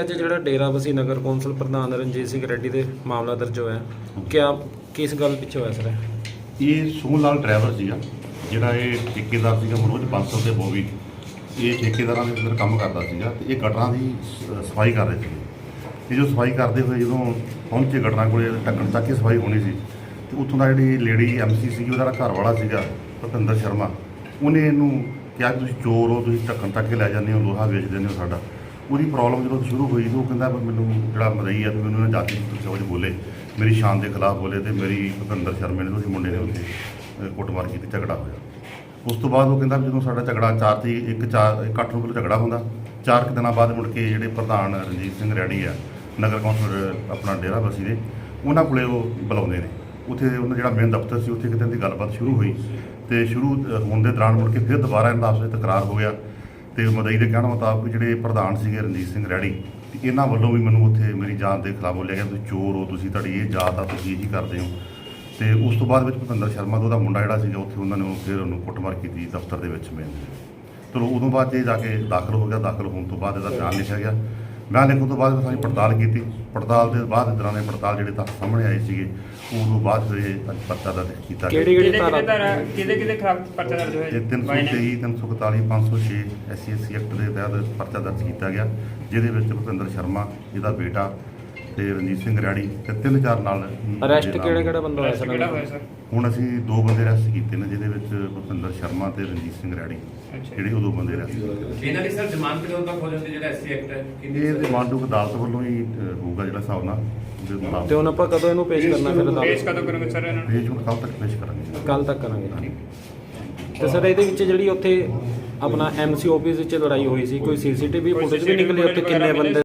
ਅੱਜ ਜਿਹੜਾ ਡੇਰਾਬੱਸੀ ਨਗਰ ਕੌਂਸਲ ਪ੍ਰਧਾਨ ਰਣਜੀਤ ਸਿੰਘ ਰੈਡੀ ਦੇ ਮਾਮਲਾ ਦਰਜ ਹੋਇਆ ਕਿਆ, ਕਿਸ ਗੱਲ ਪਿੱਛੇ ਹੋਇਆ ਸਰ? ਇਹ ਸੋਹਣ ਲਾਲ ਡਰਾਈਵਰ ਸੀਗਾ, ਜਿਹੜਾ ਇਹ ਠੇਕੇਦਾਰ ਸੀਗਾ ਮਨੋਜ ਬਾਂਸਲ ਦੇ ਬੋਵੀ ਇਹ ਠੇਕੇਦਾਰਾਂ ਦੇ ਅੰਦਰ ਕੰਮ ਕਰਦਾ ਸੀਗਾ ਤੇ ਇਹ ਗਟਰਾਂ ਦੀ ਸ- ਸਫ਼ਾਈ ਕਰ ਰਹੇ ਸੀਗੇ। ਇਹ ਜੋ ਸਫ਼ਾਈ ਕਰਦੇ ਹੋਏ ਜਦੋਂ ਪਹੁੰਚੇ ਗਟਰਾਂ ਕੋਲੇ, ਢੱਕਣ ਤੱਕ ਹੀ ਸਫ਼ਾਈ ਹੋਣੀ ਸੀ, ਤੇ ਉੱਥੋਂ ਦਾ ਜਿਹੜੀ ਲੇਡੀ ਐਮਸੀ ਸੀਗੀ, ਉਹਦਾ ਘਰ ਵਾਲਾ ਸੀਗਾ, ਭੁਪਿੰਦਰ ਸ਼ਰਮਾ, ਉਹਨੇ ਇਹਨੂੰ ਕਿਹਾ ਕਿ ਤੁਸੀਂ ਚੋਰ ਹੋ, ਤੁਸੀਂ ਢੱਕਣ ਤੱਕ ਕੇ ਲੈ ਜਾਂਦੇ ਹੋ, ਲੋਹਾ ਵੇਚ ਦਿੰਦੇ ਹੋ ਸਾਡਾ। ਉਹਦੀ ਪ੍ਰੋਬਲਮ ਜਦੋਂ ਸ਼ੁਰੂ ਹੋਈ ਤਾਂ ਉਹ ਕਹਿੰਦਾ ਵੀ ਮੈਨੂੰ ਜਿਹੜਾ ਮਦਈ ਆ ਤੇ ਮੈਨੂੰ ਇਹਨੇ ਜਾਤੀ ਸ਼ਬਦ ਬੋਲੇ। ਮੇਰੀ ਸ਼ਾਨ ਦੇ ਖਿਲਾਫ ਬੋਲੇ ਤੇ ਮੇਰੀ ਭੁਪਿੰਦਰ ਸ਼ਰਮੇ ਨੇ ਤੁਸੀਂ ਮੁੰਡੇ ਨੇ ਉੱਥੇ ਅਹ, ਕੁੱਟਮਾਰ ਕੀਤੀ ਝਗੜਾ ਹੋਇਆ। ਉਸ ਤੋਂ ਬਾਅਦ ਉਹ ਕਹਿੰਦਾ ਵੀ ਜਦੋਂ ਸਾਡਾ ਝਗੜਾ ਚਾਰ ਤੇ ਇੱਕ ਚਾਰ ਇੱਕ ਅੱਠ ਨੂੰ ਕਿਲੋ ਝਗੜਾ ਹੁੰਦਾ ਚਾਰ ਕੁ ਦਿਨਾਂ ਬਾਅਦ ਮੁੜ ਕੇ ਜਿਹੜੇ ਪ੍ਰਧਾਨ ਰਣਜੀਤ ਸਿੰਘ ਰੈਡੀ ਆ ਨਗਰ ਕੌਂਸਲ ਆਪਣਾ ਡੇਰਾ ਬਸੀ ਦੇ ਉਹਨਾਂ ਕੋਲੇ ਉਹ ਬੁਲਾਉਂਦੇ ਨੇ। ਉੱਥੇ ਉਹਨਾਂ ਜਿਹੜਾ ਮੇਨ ਦਫ਼ਤਰ ਸੀ ਉੱਥੇ ਕਿਤੇ ਦੀ ਗੱਲਬਾਤ ਸ਼ੁਰੂ ਹੋਈ ਤੇ ਸ਼ੁਰੂ ਅ, ਹੋਣ ਦੇ ਦੌਰਾਨ ਮੁੜ ਕੇ ਫਿਰ ਦੁਬਾਰਾ ਇਹਨਾਂ ਦਾ ਆਪਸ ਵਿੱਚ ਤਕਰਾਰ ਹੋ ਗਿਆ। ਤੇ ਮਦਈ ਦੇ ਕਹਿਣ ਮੁਤਾਬਕ ਜਿਹੜੇ ਪ੍ਰਧਾਨ ਸੀਗੇ ਰਣਜੀਤ ਸਿੰਘ ਰੈਡੀ, ਤੇ ਇਹਨਾਂ ਵੱਲੋਂ ਵੀ ਮੈਨੂੰ ਉੱਥੇ ਮੇਰੀ ਜਾਨ ਦੇ ਖਿਲਾਫ ਬੋਲਿਆ ਗਿਆ, ਤੁਸੀਂ ਚੋਰ ਹੋ, ਤੁਸੀਂ ਤੁਹਾਡੀ ਇਹ ਜਾਤ ਆ, ਤੁਸੀਂ ਇਹੀ ਕਰਦੇ ਹੋ। ਤੇ ਉਸ ਤੋਂ ਬਾਅਦ ਵਿੱਚ ਭੁਪਿੰਦਰ ਸ਼ਰਮਾ ਦਾ ਉਹਦਾ ਮੁੰਡਾ ਜਿਹੜਾ ਸੀਗਾ, ਉੱਥੇ ਉਹਨਾਂ ਨੇ ਫਿਰ ਉਹਨੂੰ ਕੁੱਟਮਾਰ ਕੀਤੀ ਦਫ਼ਤਰ ਦੇ ਵਿੱਚ ਮੇਨ ਚਲੋ, ਉਦੋਂ ਬਾਅਦ ਇਹ ਜਾ ਕੇ ਦਾਖਲ ਹੋ ਗਿਆ, ਦਾਖਲ ਹੋਣ ਤੋਂ ਬਾਅਦ ਇਹਦਾ ਬਿਆਨ ਲਿਖਿਆ ਗਿਆ। ਬਿਆਨ ਲਿਖਣ ਤੋਂ ਬਾਅਦ ਅਸੀਂ ਪੜਤਾਲ ਕੀਤੀ ਪੜਤਾਲ ਦੇ ਬਾਅਦ ਇਸ ਤਰ੍ਹਾਂ ਦੇ ਪੜਤਾਲ ਜਿਹੜੇ ਤੱਥ ਸਾਹਮਣੇ ਆਏ ਸੀਗੇ ਉਦੋਂ ਬਾਅਦ ਫਿਰ ਇਹ ਪਰਚਾ ਦਰਜ ਕੀਤਾ ਗਿਆ ਕਿਹੜੀ ਕਿਹੜੀ ਧਾਰਾ ਕਿਹਦੇ ਕਿਹਦੇ ਖਿਲਾਫ ਪਰਚਾ ਦਰਜ ਹੋਇਆ ਜੀ? ਬਾਈ ਨੇ? 323 341 506 ਐਸਸੀ ਐਕਟ ਦੇ ਤਹਿਤ ਪਰਚਾ ਦਰਜ ਕੀਤਾ ਗਿਆ ਜਿਹਦੇ ਵਿੱਚ ਭੁਪਿੰਦਰ ਸ਼ਰਮਾ ਇਹਦਾ ਬੇਟਾ ਤੇ ਰਣਜੀਤ ਸਿੰਘ ਰੈਡੀ ਤੇ ਤਿੰਨ ਚਾਰ ਨਾਲ ਅਰੈਸਟ ਕਿਹੜਾ ਕਿਹੜਾ ਬੰਦਾ ਹੋਇਆ ਸਰ ਕਿਹੜਾ ਹੋਇਆ ਸਰ? ਹੁਣ ਅਸੀਂ ਦੋ ਬੰਦੇ ਅਰੈਸਟ ਕੀਤੇ ਨੇ ਜਿਹਦੇ ਵਿੱਚ ਭੁਪਿੰਦਰ ਸ਼ਰਮਾ ਤੇ ਰਣਜੀਤ ਸਿੰਘ ਅੱਛਾ। ਜਿਹੜੇ ਉਹ ਦੋ ਬੰਦੇ ਅਰੈਸਟ ਇਹਨਾਂ ਦੀ ਸਰ ਜ਼ਮਾਨਤ ਕਦੋਂ ਤੱਕ ਹੋ ਜਾਂਦੀ ਜਿਹੜਾ ਐਸਸੀ ਐਕਟ ਹੈ? ਕਿੰਨੀ ਇਹ? ਰਿਮਾਂਡੂ ਅਦਾਲਤ ਵੱਲੋਂ ਹੀ ਹੋਊਗਾ ਜਿਹੜਾ ਹਿਸਾਬ ਨਾਲ। ਤੇ ਹੁਣ ਆਪਾਂ ਕਦੋਂ ਇਹਨੂੰ ਪੇਸ਼ ਕਰਨਾ ਫਿਰ ਪੇਸ਼ ਅਦਾਲਤ? ਕਦੋਂ ਕਰੋਗੇ ਸਰ ਇਹਨਾਂ ਨੂੰ? ਪੇਸ਼ ਹੁਣ ਕੱਲ ਤੱਕ ਪੇਸ਼ ਕਰਾਂਗੇ। ਕੱਲ ਤੱਕ ਕਰਾਂਗੇ। ਤੇ ਸਰ ਇਹਦੇ ਵਿੱਚ ਜਿਹੜੀ ਉੱਥੇ ਆਪਣਾ ਐਮਸੀ ਆਫਿਸ ਵਿੱਚ ਲੜਾਈ ਹੋਈ ਸੀ ਕੋਈ ਸੀਸੀਟੀਵੀ ਫੁਟੇਜ ਵੀ ਨਿਕਲੀ ਉੱਥੇ ਕਿੰਨੇ ਬੰਦੇ